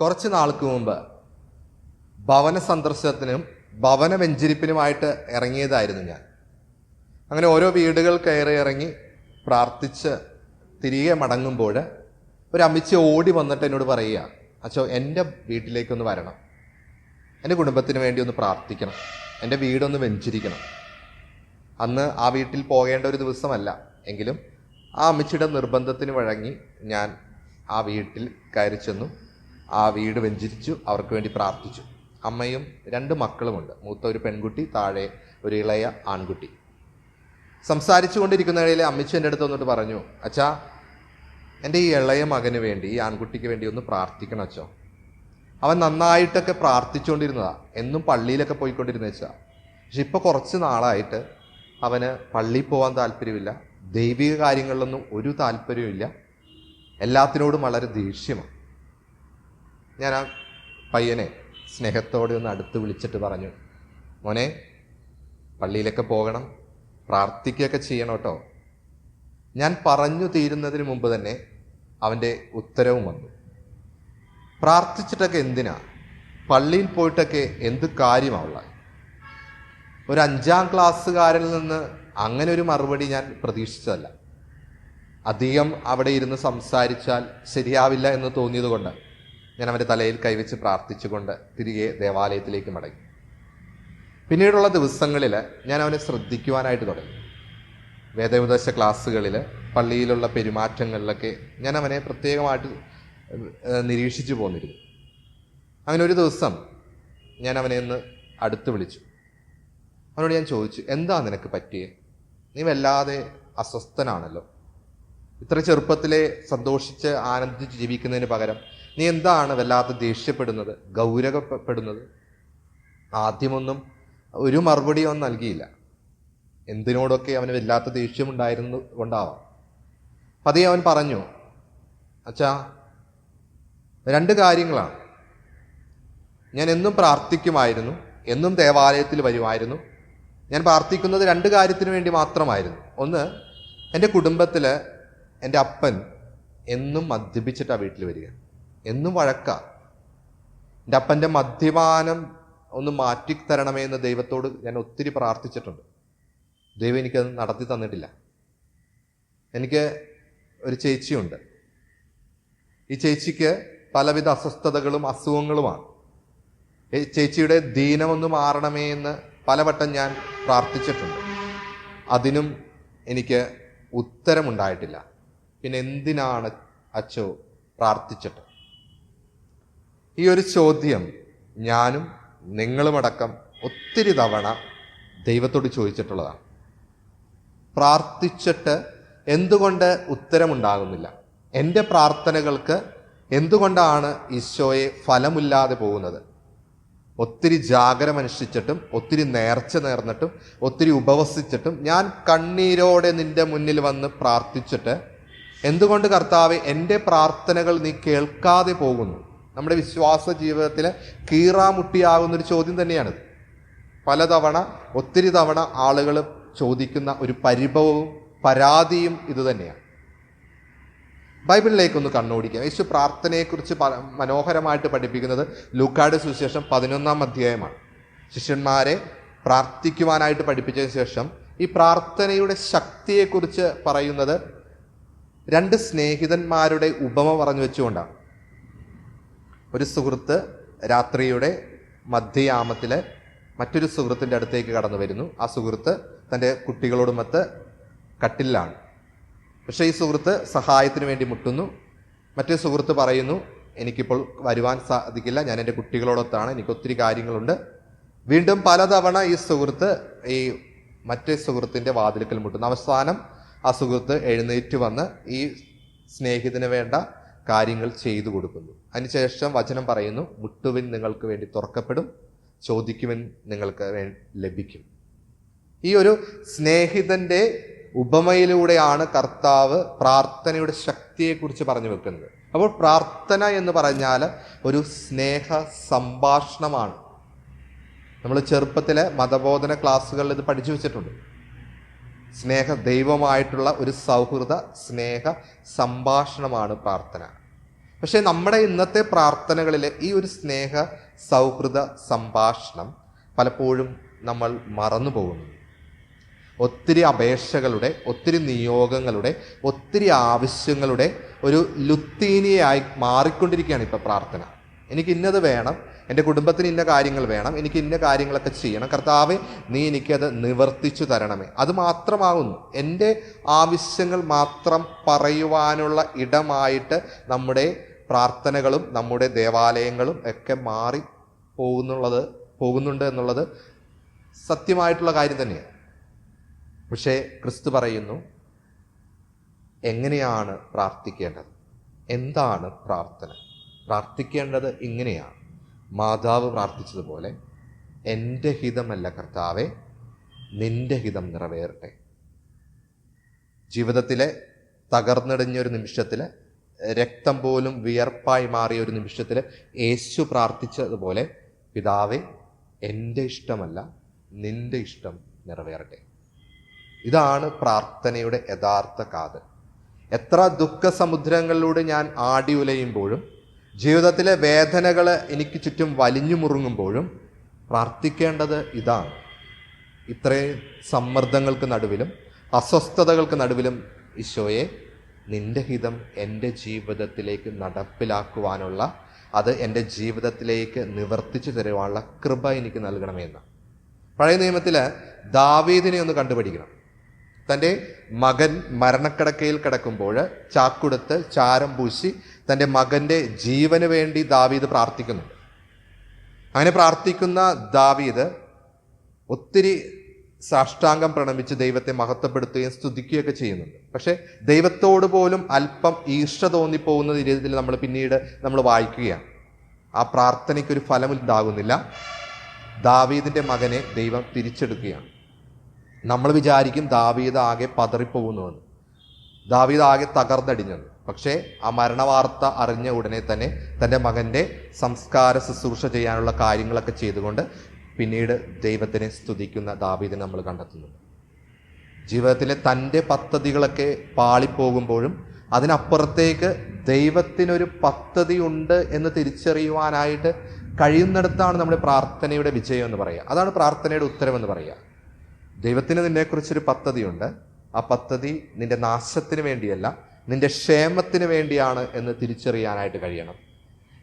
കുറച്ച് നാൾക്ക് മുമ്പ് ഭവന സന്ദർശനത്തിനും ഭവന വെഞ്ചരിപ്പിനുമായിട്ട് ഇറങ്ങിയതായിരുന്നു ഞാൻ. അങ്ങനെ ഓരോ വീടുകൾ കയറി ഇറങ്ങി പ്രാർത്ഥിച്ച് തിരികെ മടങ്ങുമ്പോൾ ഒരു അമ്മിച്ചി ഓടി വന്നിട്ട് എന്നോട് പറയുക അച്ഛോ എന്റെ വീട്ടിലേക്കൊന്ന് വരണം. എന്റെ കുടുംബത്തിന് വേണ്ടി ഒന്ന് പ്രാർത്ഥിക്കണം. എന്റെ വീടൊന്ന് വെഞ്ചിരിക്കണം. അന്ന് ആ വീട്ടിൽ പോകേണ്ട ഒരു ദിവസമല്ല എങ്കിലും ആ അമ്മച്ചിയുടെ നിർബന്ധത്തിന് വഴങ്ങി ഞാൻ ആ വീട്ടിൽ കയറി ചെന്നു. ആ വീട് വെഞ്ചരിച്ചു അവർക്ക് വേണ്ടി പ്രാർത്ഥിച്ചു. അമ്മയും രണ്ട് മക്കളുമുണ്ട്. മൂത്ത ഒരു പെൺകുട്ടി താഴെ ഒരു ഇളയ ആൺകുട്ടി. സംസാരിച്ചു കൊണ്ടിരിക്കുന്നതിൽ അമ്മച്ചു എന്റെ അടുത്ത് വന്നിട്ട് പറഞ്ഞു അച്ഛാ എന്റെ ഈ ഇളയ മകന് വേണ്ടി ഈ ആൺകുട്ടിക്ക് വേണ്ടി ഒന്ന് പ്രാർത്ഥിക്കണം അച്ഛോ. അവൻ നന്നായിട്ടൊക്കെ പ്രാർത്ഥിച്ചുകൊണ്ടിരുന്നതാ. എന്നും പള്ളിയിലൊക്കെ പോയിക്കൊണ്ടിരുന്ന വെച്ചാ പക്ഷെ ഇപ്പോൾ കുറച്ച് നാളായിട്ട് അവന് പള്ളിയിൽ പോകാൻ താല്പര്യമില്ല. ദൈവിക കാര്യങ്ങളിലൊന്നും ഒരു താല്പര്യമില്ല എല്ലാത്തിനോടും വളരെ ദേഷ്യമാണ്. ഞാൻ ആ പയ്യനെ സ്നേഹത്തോടെ ഒന്ന് അടുത്ത് വിളിച്ചിട്ട് പറഞ്ഞു. മോനെ പള്ളിയിലൊക്കെ പോകണം പ്രാർത്ഥിക്കുകയൊക്കെ ചെയ്യണം കേട്ടോ. ഞാൻ പറഞ്ഞു തീരുന്നതിന് മുമ്പ് തന്നെ അവന്റെ ഉത്തരവും വന്നു. പ്രാർത്ഥിച്ചിട്ടൊക്കെ എന്തിനാ? പള്ളിയിൽ പോയിട്ടൊക്കെ എന്ത് കാര്യമാവുള്ള? ഒരു അഞ്ചാം ക്ലാസ്സുകാരിൽ നിന്ന് അങ്ങനെ ഒരു മറുപടി ഞാൻ പ്രതീക്ഷിച്ചതല്ല. അധികം അവിടെ ഇരുന്ന് സംസാരിച്ചാൽ ശരിയാവില്ല എന്ന് തോന്നിയതുകൊണ്ട് ഞാൻ അവന്റെ തലയിൽ കൈവച്ച് പ്രാർത്ഥിച്ചുകൊണ്ട് തിരികെ ദേവാലയത്തിലേക്ക് മടങ്ങി. പിന്നീടുള്ള ദിവസങ്ങളിൽ ഞാൻ അവനെ ശ്രദ്ധിക്കുവാനായിട്ട് തുടങ്ങി. വേദോപദേശ ക്ലാസ്സുകളിൽ പള്ളിയിലുള്ള പെരുമാറ്റങ്ങളിലൊക്കെ ഞാൻ അവനെ പ്രത്യേകമായിട്ട് നിരീക്ഷിച്ചു പോന്നിരുന്നു. അങ്ങനെ ഒരു ദിവസം ഞാൻ അവനെ ഒന്ന് അടുത്ത് വിളിച്ചു. അവനോട് ഞാൻ ചോദിച്ചു എന്താ നിനക്ക് പറ്റിയേ? നീ വല്ലാതെ അസ്വസ്ഥനാണല്ലോ. ഇത്ര ചെറുപ്പത്തിലെ സന്തോഷിച്ച് ആനന്ദിച്ച് ജീവിക്കുന്നതിന് പകരം നീ എന്താണ് വല്ലാത്ത ദേഷ്യപ്പെടുന്നത്? ഗൗരവപ്പെടുന്നത്? ആദ്യമൊന്നും ഒരു മറുപടി അവൻ നൽകിയില്ല. എന്തിനോടൊക്കെ അവന് വല്ലാത്ത ദേഷ്യമുണ്ടായിരുന്നു കൊണ്ടാവാം. പതിയെ അവൻ പറഞ്ഞു അച്ഛാ രണ്ട് കാര്യങ്ങളാണ്. ഞാൻ എന്നും പ്രാർത്ഥിക്കുമായിരുന്നു എന്നും ദേവാലയത്തിൽ വരുമായിരുന്നു. ഞാൻ പ്രാർത്ഥിക്കുന്നത് രണ്ട് കാര്യത്തിന് വേണ്ടി മാത്രമായിരുന്നു. ഒന്ന് എന്റെ കുടുംബത്തിൽ എന്റെ അപ്പൻ എന്നും മദ്യപിച്ചിട്ടാണ് വീട്ടിൽ വരിക. എന്നും വഴക്ക. എന്റെ അപ്പന്റെ മദ്യപാനം ഒന്ന് മാറ്റിത്തരണമേ എന്ന് ദൈവത്തോട് ഞാൻ ഒത്തിരി പ്രാർത്ഥിച്ചിട്ടുണ്ട്. ദൈവം എനിക്കത് നടത്തി തന്നിട്ടില്ല. എനിക്ക് ഒരു ചേച്ചിയുണ്ട്. ഈ ചേച്ചിക്ക് പലവിധ അസ്വസ്ഥതകളും അസുഖങ്ങളുമാണ്. ഈ ചേച്ചിയുടെ ദീനമൊന്ന് മാറണമേ എന്ന് പലവട്ടം ഞാൻ പ്രാർത്ഥിച്ചിട്ടുണ്ട്. അതിനും എനിക്ക് ഉത്തരമുണ്ടായിട്ടില്ല. പിന്നെ എന്തിനാണ് അച്ചോ പ്രാർത്ഥിച്ചിട്ട്? ഈ ഒരു ചോദ്യം ഞാനും നിങ്ങളുമടക്കം ഒത്തിരി തവണ ദൈവത്തോട് ചോദിച്ചിട്ടുള്ളതാണ്. പ്രാർത്ഥിച്ചിട്ട് എന്തുകൊണ്ട് ഉത്തരമുണ്ടാകുന്നില്ല? എന്റെ പ്രാർത്ഥനകൾക്ക് എന്തുകൊണ്ടാണ് ഈശോയെ ഫലമില്ലാതെ പോകുന്നത്? ഒത്തിരി ജാഗരമനുഷ്ഠിച്ചിട്ടും ഒത്തിരി നേർച്ച നേർന്നിട്ടും ഒത്തിരി ഉപവസിച്ചിട്ടും ഞാൻ കണ്ണീരോടെ നിന്റെ മുന്നിൽ വന്ന് പ്രാർത്ഥിച്ചിട്ട് എന്തുകൊണ്ട് കർത്താവ് എന്റെ പ്രാർത്ഥനകൾ നീ കേൾക്കാതെ പോകുന്നു? നമ്മുടെ വിശ്വാസ ജീവിതത്തിലെ കീറാമുട്ടിയാകുന്നൊരു ചോദ്യം തന്നെയാണ് പലതവണ ഒത്തിരി തവണ ആളുകൾ ചോദിക്കുന്ന ഒരു പരിഭവവും പരാതിയും ഇതുതന്നെയാണ് ബൈബിളിലേക്കൊന്ന് കണ്ണോടിക്കാം. യേശു പ്രാർത്ഥനയെക്കുറിച്ച് മനോഹരമായിട്ട് പഠിപ്പിക്കുന്നത് ലൂക്കാട് സുവിശേഷം പതിനൊന്നാം അധ്യായമാണ്. ശിഷ്യന്മാരെ പ്രാർത്ഥിക്കുവാനായിട്ട് പഠിപ്പിച്ചതിന് ശേഷം ഈ പ്രാർത്ഥനയുടെ ശക്തിയെക്കുറിച്ച് പറയുന്നത് രണ്ട് സ്നേഹിതന്മാരുടെ ഉപമ പറഞ്ഞു വെച്ചുകൊണ്ടാണ്. ഒരു സുഹൃത്ത് രാത്രിയുടെ മധ്യയാമത്തിൽ മറ്റൊരു സുഹൃത്തിന്റെ അടുത്തേക്ക് കടന്നു വരുന്നു. ആ സുഹൃത്ത് തന്റെ കുട്ടികളോടുമൊത്ത് കട്ടിലാണ് പക്ഷേ ഈ സുഹൃത്ത് സഹായത്തിന് വേണ്ടി മുട്ടുന്നു. മറ്റേ സുഹൃത്ത് പറയുന്നു എനിക്കിപ്പോൾ വരുവാൻ സാധിക്കില്ല. ഞാൻ എന്റെ കുട്ടികളോടൊത്താണ്. എനിക്ക് ഒത്തിരി കാര്യങ്ങളുണ്ട്. വീണ്ടും പലതവണ ഈ സുഹൃത്ത് ഈ മറ്റേ സുഹൃത്തിന്റെ വാതിലുക്കൽ മുട്ടുന്നു. അവസാനം ആ സുഹൃത്ത് എഴുന്നേറ്റ് വന്ന് ഈ സ്നേഹിതന് വേണ്ട കാര്യങ്ങൾ ചെയ്തു കൊടുക്കുന്നു. അതിനുശേഷം വചനം പറയുന്നു മുട്ടുവിൻ നിങ്ങൾക്ക് വേണ്ടി തുറക്കപ്പെടും ചോദിക്കുവിൻ നിങ്ങൾക്ക് ലഭിക്കും. ഈ ഒരു സ്നേഹിതന്റെ ഉപമയിലൂടെയാണ് കർത്താവ് പ്രാർത്ഥനയുടെ ശക്തിയെക്കുറിച്ച് പറഞ്ഞു വെക്കുന്നത്. അപ്പോൾ പ്രാർത്ഥന എന്ന് പറഞ്ഞാൽ ഒരു സ്നേഹ സംഭാഷണമാണ്. നമ്മൾ ചെറുപ്പത്തിലെ മതബോധന ക്ലാസ്സുകളിൽ ഇത് പഠിച്ചു വെച്ചിട്ടുണ്ട്. സ്നേഹ ദൈവമായിട്ടുള്ള ഒരു സൗഹൃദ സ്നേഹ സംഭാഷണമാണ് പ്രാർത്ഥന. പക്ഷേ നമ്മുടെ ഇന്നത്തെ പ്രാർത്ഥനകളിൽ ഈ ഒരു സ്നേഹ സൗഹൃദ സംഭാഷണം പലപ്പോഴും നമ്മൾ മറന്നു പോകുന്നു. ഒത്തിരി അപേക്ഷകളുടെ ഒത്തിരി നിയോഗങ്ങളുടെ ഒത്തിരി ആവശ്യങ്ങളുടെ ഒരു ലുത്തീനിയായി മാറിക്കൊണ്ടിരിക്കുകയാണ് ഇപ്പോൾ പ്രാർത്ഥന. എനിക്ക് ഇന്നത് വേണം എന്റെ കുടുംബത്തിന് ഇന്ന കാര്യങ്ങൾ വേണം എനിക്ക് ഇന്ന കാര്യങ്ങളൊക്കെ ചെയ്യണം. കർത്താവ് നീ എനിക്കത് നിവർത്തിച്ചു തരണമേ. അത് മാത്രമാകുന്നു എന്റെ ആവശ്യങ്ങൾ മാത്രം പറയുവാനുള്ള ഇടമായിട്ട് നമ്മുടെ പ്രാർത്ഥനകളും നമ്മുടെ ദേവാലയങ്ങളും ഒക്കെ മാറി പോകുന്നുള്ളത് പോകുന്നുണ്ട് എന്നുള്ളത് സത്യമായിട്ടുള്ള കാര്യം തന്നെയാണ്. പക്ഷേ ക്രിസ്തു പറയുന്നു എങ്ങനെയാണ് പ്രാർത്ഥിക്കേണ്ടത്? എന്താണ് പ്രാർത്ഥന? പ്രാർത്ഥിക്കേണ്ടത് ഇങ്ങനെയാണ്. മാതാവ് പ്രാർത്ഥിച്ചതുപോലെ എന്റെ ഹിതമല്ല കർത്താവെ നിന്റെ ഹിതം നിറവേറട്ടെ. ജീവിതത്തിലെ തകർന്നടിഞ്ഞൊരു നിമിഷത്തിൽ രക്തം പോലും വിയർപ്പായി മാറിയ ഒരു നിമിഷത്തിൽ യേശു പ്രാർത്ഥിച്ചതുപോലെ പിതാവെ എന്റെ ഇഷ്ടമല്ല നിന്റെ ഇഷ്ടം നിറവേറട്ടെ. ഇതാണ് പ്രാർത്ഥനയുടെ യഥാർത്ഥ കാതൽ എത്ര ദുഃഖസമുദ്രങ്ങളിലൂടെ ഞാൻ ആടി ഉലയുമ്പോഴും ജീവിതത്തിലെ വേദനകൾ എനിക്ക് ചുറ്റും വലിഞ്ഞു മുറുങ്ങുമ്പോഴും പ്രാർത്ഥിക്കേണ്ടത് ഇതാണ്. ഇത്രയും സമ്മർദ്ദങ്ങൾക്ക് നടുവിലും അസ്വസ്ഥതകൾക്ക് നടുവിലും ഈശോയെ നിന്റെ ഹിതം എന്റെ ജീവിതത്തിലേക്ക് നടപ്പിലാക്കുവാനുള്ള അത് എന്റെ ജീവിതത്തിലേക്ക് നിവർത്തിച്ചു തരുവാനുള്ള കൃപ എനിക്ക് നൽകണമെന്ന്. പഴയ നിയമത്തിൽ ദാവീദിനെ ഒന്ന് കണ്ടുപിടിക്കണം തന്റെ മകൻ മരണക്കിടക്കയിൽ കിടക്കുമ്പോൾ ചാക്കുടുത്ത് ചാരം പൂശി തന്റെ മകന്റെ ജീവന് വേണ്ടി ദാവീദ് പ്രാർത്ഥിക്കുന്നുണ്ട് അങ്ങനെ പ്രാർത്ഥിക്കുന്ന ദാവീദ് ഒത്തിരി സാഷ്ടാംഗം പ്രണമിച്ച് ദൈവത്തെ മഹത്വപ്പെടുത്തുകയും സ്തുതിക്കുകയൊക്കെ ചെയ്യുന്നുണ്ട്. പക്ഷേ ദൈവത്തോട് പോലും അല്പം ഈർഷ തോന്നിപ്പോകുന്ന രീതിയിൽ നമ്മൾ പിന്നീട് നമ്മൾ വായിക്കുകയാണ്. ആ പ്രാർത്ഥനയ്ക്കൊരു ഫലമുണ്ടാകുന്നില്ല ദാവീദിന്റെ മകനെ ദൈവം തിരിച്ചെടുക്കുകയാണ്. നമ്മൾ വിചാരിക്കും ദാവീദ് ആകെ പതറിപ്പോകുന്നുവെന്ന് ദാവീദ് ആകെ തകർന്നടിഞ്ഞത്. പക്ഷേ ആ മരണവാർത്ത അറിഞ്ഞ ഉടനെ തന്നെ തന്റെ മകന്റെ സംസ്കാര ശുശ്രൂഷ ചെയ്യാനുള്ള കാര്യങ്ങളൊക്കെ ചെയ്തുകൊണ്ട് പിന്നീട് ദൈവത്തിനെ സ്തുതിക്കുന്ന ദാവീദിനെ നമ്മൾ കണ്ടെത്തുന്നുണ്ട് ജീവിതത്തിലെ തന്റെ പദ്ധതികളൊക്കെ പാളിപ്പോകുമ്പോഴും അതിനപ്പുറത്തേക്ക് ദൈവത്തിനൊരു പദ്ധതി ഉണ്ട് എന്ന് തിരിച്ചറിയുവാനായിട്ട് കഴിയുന്നിടത്താണ് നമ്മുടെ പ്രാർത്ഥനയുടെ വിജയം എന്ന് പറയുക. അതാണ് പ്രാർത്ഥനയുടെ ഉത്തരമെന്ന് പറയുക. ദൈവത്തിന് നിന്നെക്കുറിച്ചൊരു പദ്ധതിയുണ്ട്. ആ പദ്ധതി നിന്റെ നാശത്തിന് വേണ്ടിയല്ല നിന്റെ ക്ഷേമത്തിന് വേണ്ടിയാണ് എന്ന് തിരിച്ചറിയാനായിട്ട് കഴിയണം.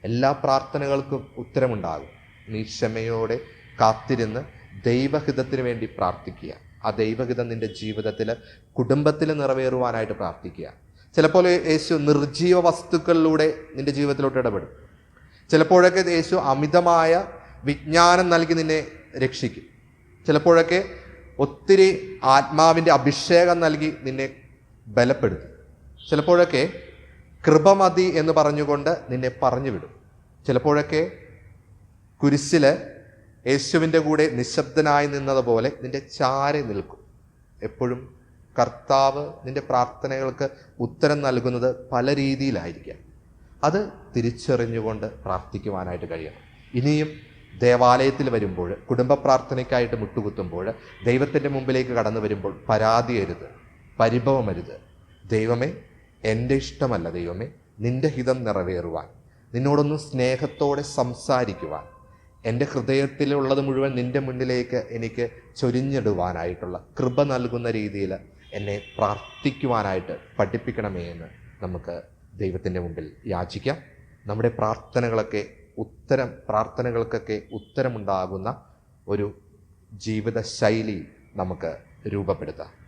എല്ലാ പ്രാർത്ഥനകൾക്കും ഉത്തരമുണ്ടാകും. നീ ക്ഷമയോടെ കാത്തിരുന്ന് ദൈവഹിതത്തിന് വേണ്ടി പ്രാർത്ഥിക്കുക. ആ ദൈവഹിതം നിന്റെ ജീവിതത്തിൽ കുടുംബത്തിൽ നിറവേറുവാനായിട്ട് പ്രാർത്ഥിക്കുക. ചിലപ്പോൾ യേശു നിർജീവ വസ്തുക്കളിലൂടെ നിന്റെ ജീവിതത്തിലോട്ട് ഇടപെടും. ചിലപ്പോഴൊക്കെ യേശു അമിതമായ വിജ്ഞാനം നൽകി നിന്നെ രക്ഷിക്കും. ചിലപ്പോഴൊക്കെ ഒത്തിരി ആത്മാവിന്റെ അഭിഷേകം നൽകി നിന്നെ ബലപ്പെടുത്തും. ചിലപ്പോഴൊക്കെ കൃപമതി എന്ന് പറഞ്ഞുകൊണ്ട് നിന്നെ പറഞ്ഞു വിടും ചിലപ്പോഴൊക്കെ കുരിശിൽ യേശുവിന്റെ കൂടെ നിശബ്ദനായി നിന്നതുപോലെ നിന്റെ ചാരി നിൽക്കും. എപ്പോഴും കർത്താവ് നിന്റെ പ്രാർത്ഥനകൾക്ക് ഉത്തരം നൽകുന്നത് പല രീതിയിലായിരിക്കാം. അത് തിരിച്ചറിഞ്ഞുകൊണ്ട് പ്രാർത്ഥിക്കുവാനായിട്ട് കഴിയണം. ഇനിയും ദേവാലയത്തിൽ വരുമ്പോൾ കുടുംബ പ്രാർത്ഥനയ്ക്കായിട്ട് മുട്ടുകുത്തുമ്പോൾ ദൈവത്തിന്റെ മുമ്പിലേക്ക് കടന്നു വരുമ്പോൾ പരാതിയരുത് പരിഭവമരുത് ദൈവമേ എന്റെ ഇഷ്ടമല്ല ദൈവമേ നിന്റെ ഹിതം നിറവേറുവാൻ നിന്നോടൊന്ന് സ്നേഹത്തോടെ സംസാരിക്കുവാൻ എന്റെ ഹൃദയത്തിലുള്ളത് മുഴുവൻ നിന്റെ മുന്നിലേക്ക് എനിക്ക് ചൊരിഞ്ഞിടുവാനായിട്ടുള്ള കൃപ നൽകുന്ന രീതിയിൽ എന്നെ പ്രാർത്ഥിക്കുവാനായിട്ട് പഠിപ്പിക്കണമേ എന്ന് നമുക്ക് ദൈവത്തിന്റെ മുമ്പിൽ യാചിക്കാം. നമ്മുടെ പ്രാർത്ഥനകളൊക്കെ ഉത്തരം പ്രാർത്ഥനകൾക്കൊക്കെ ഉത്തരമുണ്ടാകുന്ന ഒരു ജീവിത ശൈലി നമുക്ക് രൂപപ്പെടുത്താം.